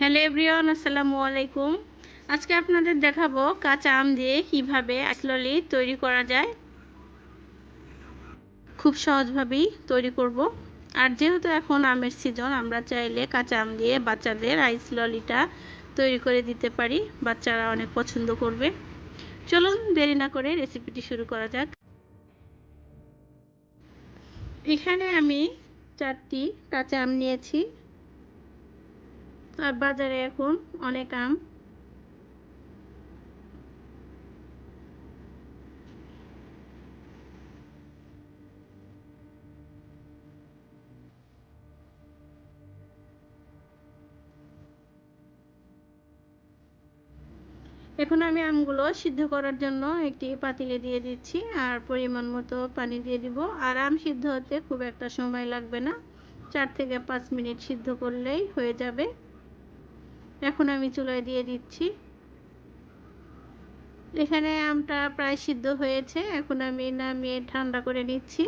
Hello everyone, আসসালামু আলাইকুম। আজকে আপনাদের দেখাবো কাঁচা আম দিয়ে কীভাবে আসললি তৈরি করা যায়। খুব সহজভাবেই তৈরি করব। আর যেহেতু এখন আমের সিজন আমরা চাইলে কাঁচা আম দিয়ে বাচ্চাদের আইস ললিটা তৈরি করে দিতে পারি। বাচ্চারা অনেক পছন্দ করবে। চলুন দেরি না করে রেসিপিটি শুরু করা যাক। এখানে আমি চারটি কাঁচা আম নিয়েছি। আর বাজারে এখন অনেক আম। এখন আমি আমগুলো সিদ্ধ করার জন্য একটি পাতিলে দিয়ে দিচ্ছি আর পরিমাণ মতো পানি দিয়ে দিব। আর আম সিদ্ধ হতে খুব একটা সময় লাগবে না। চার থেকে পাঁচ মিনিট সিদ্ধ করলেই হয়ে যাবে। এখন আমি চুলায় দিয়ে দিচ্ছি। এখানে আমটা প্রায় সিদ্ধ হয়েছে, এখন আমি নামিয়ে ঠান্ডা করে নিচ্ছি।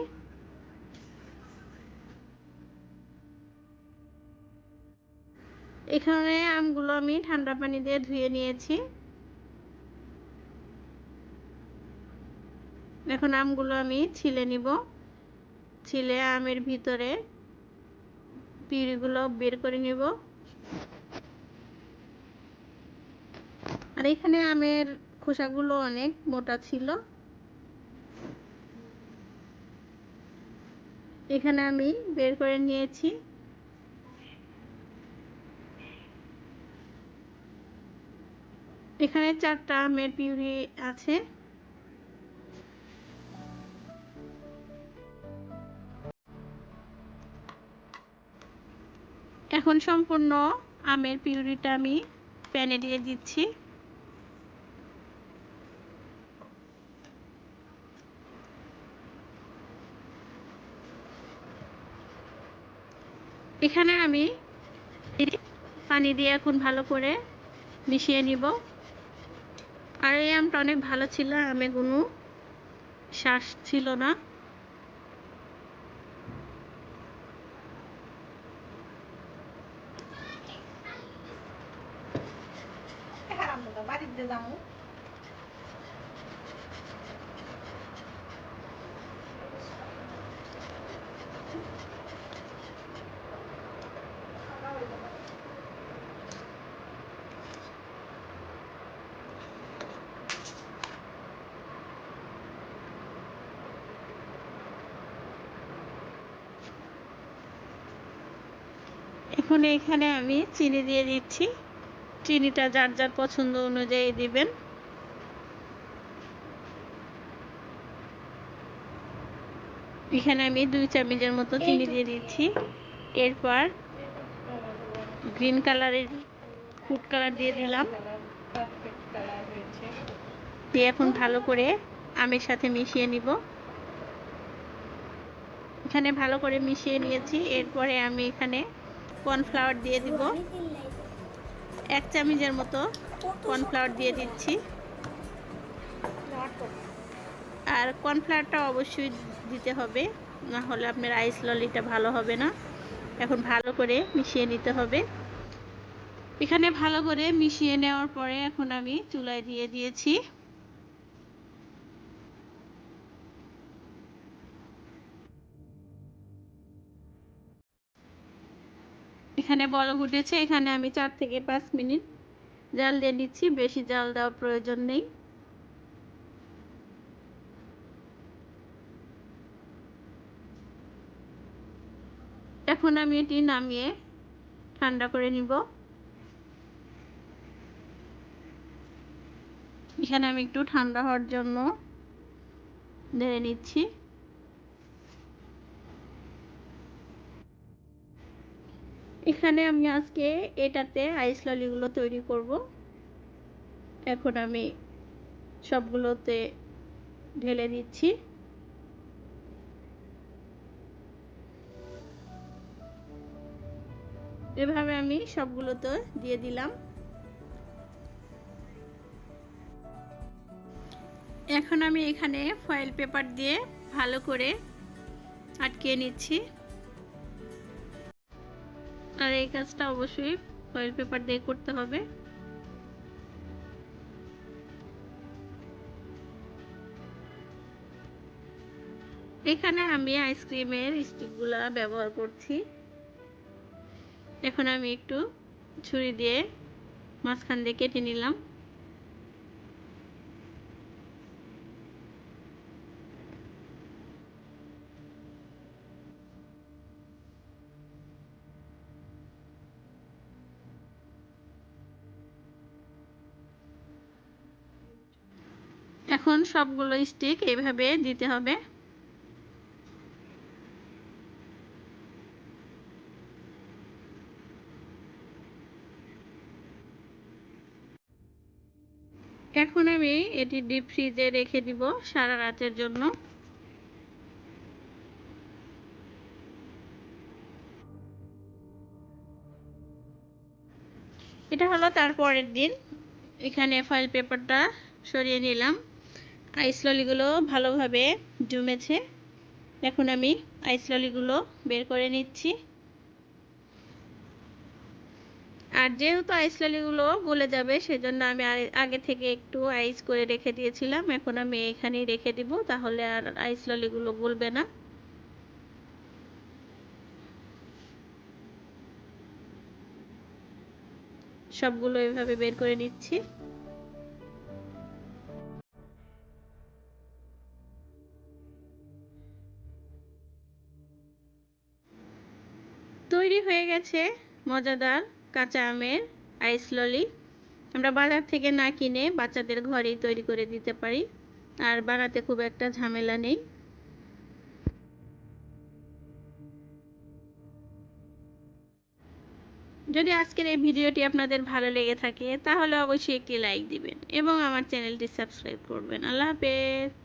এখানে আমগুলো আমি ঠান্ডা পানি দিয়ে ধুয়ে নিয়েছি। এখন আমগুলো আমি ছিলে নিব। ছিলে আমের ভিতরে পিঁড়িগুলো বের করে নিব। আর এখানে আমের খোসাগুলো অনেক মোটা ছিল। এখানে আমি বের করে নিয়েছি। এখানে চারটা আমের পিউরি আছে। এখন সম্পূর্ণ আমের পিউরিটা আমি প্যানে দিয়ে দিচ্ছি। এখানে আমি পানি দিয়ে এখন ভালো করে মিশিয়ে নিব। আর এই আমটা অনেক ভালো ছিল, আমে কোনো শ্বাস ছিল না। বাড়িতে যাব। এখন এখানে আমি চিনি দিয়ে দিচ্ছি। চিনিটা যার যার পছন্দ অনুযায়ী দিবেন। এখানে আমি দুই চামচের মতো চিনি দিয়ে দিচ্ছি। এরপর গ্রিন কালারের ফুড কালার দিয়ে দিলাম। দিয়ে এখন ভালো করে আমের সাথে মিশিয়ে নিব। এখানে ভালো করে মিশিয়ে নিয়েছি। এরপরে আমি এখানে কর্নফ্লাওয়ার দিয়ে দিব। এক চামচের মতো কর্নফ্লাওয়ার দিয়ে দিচ্ছি। আর কর্নফ্লাওয়ারটা অবশ্যই দিতে হবে, না হলে আপনার আইস ললিটা ভালো হবে না। এখন ভালো করে মিশিয়ে নিতে হবে। এখানে ভালো করে মিশিয়ে নেওয়ার পরে এখন আমি চুলায় দিয়ে দিয়েছি। এখানে বলক উঠেছে, এখানে আমি চার থেকে পাঁচ মিনিট জাল দিয়ে নিচ্ছি, বেশি জাল দেওয়ার প্রয়োজন নেই। এখন আমি এটি নামিয়ে ঠান্ডা করে নিব। এখানে আমি একটু ঠান্ডা হওয়ার জন্য নেড়ে নিচ্ছি। এখানে আমি আজকে এটাতে আইস ললিগুলো তৈরি করব। এখন আমি সবগুলোতে ঢেলে দিচ্ছি। এভাবে আমি সবগুলোতে দিয়ে দিলাম। এখন আমি এখানে ফয়েল পেপার দিয়ে ভালো করে আটকে নিচ্ছি। আর এই কাজটা অবশ্যই ফয়েল পেপার দিয়ে করতে হবে। এখানে আমি আইসক্রিমের স্টিকগুলা ব্যবহার করছি। এখন আমি একটু ছুরি দিয়ে মাঝখান দিয়ে কেটে নিলাম। এখন সবগুলো স্টিক এইভাবে দিতে হবে। এখন আমি এটি ডিপ ফ্রিজে রেখে দিব সারা রাতের জন্য। এটা হলো তার পরের দিন। এখানে ফয়েল পেপারটা সরিয়ে নিলাম। আইস ললিগুলো ভালোভাবে জমেছে। এখন আমি আইস ললিগুলো বের করে নিচ্ছি। আর যেহেতু আইস ললিগুলো গলে যাবে, সেজন্য আমি আগে থেকে একটু আইস করে রেখে দিয়েছিলাম। এখন আমি এখানেই রেখে দিব, তাহলে আর আইস ললিগুলো গলবে না। সবগুলো এভাবে বের করে নিচ্ছি। তৈরি হয়ে গেছে মজাদার কাঁচা আমের আইস ললি। আমরা বাজার থেকে না কিনে বাচ্চাদের ঘরেই তৈরি করে দিতে পারি, আর বানাতে খুব একটা ঝামেলা নেই। যদি আজকের এই ভিডিওটি আপনাদের ভালো লেগে থাকে, তাহলে অবশ্যই একটি লাইক দিবেন এবং আমার চ্যানেলটি সাবস্ক্রাইব করবেন। আল্লাহ হাফেজ।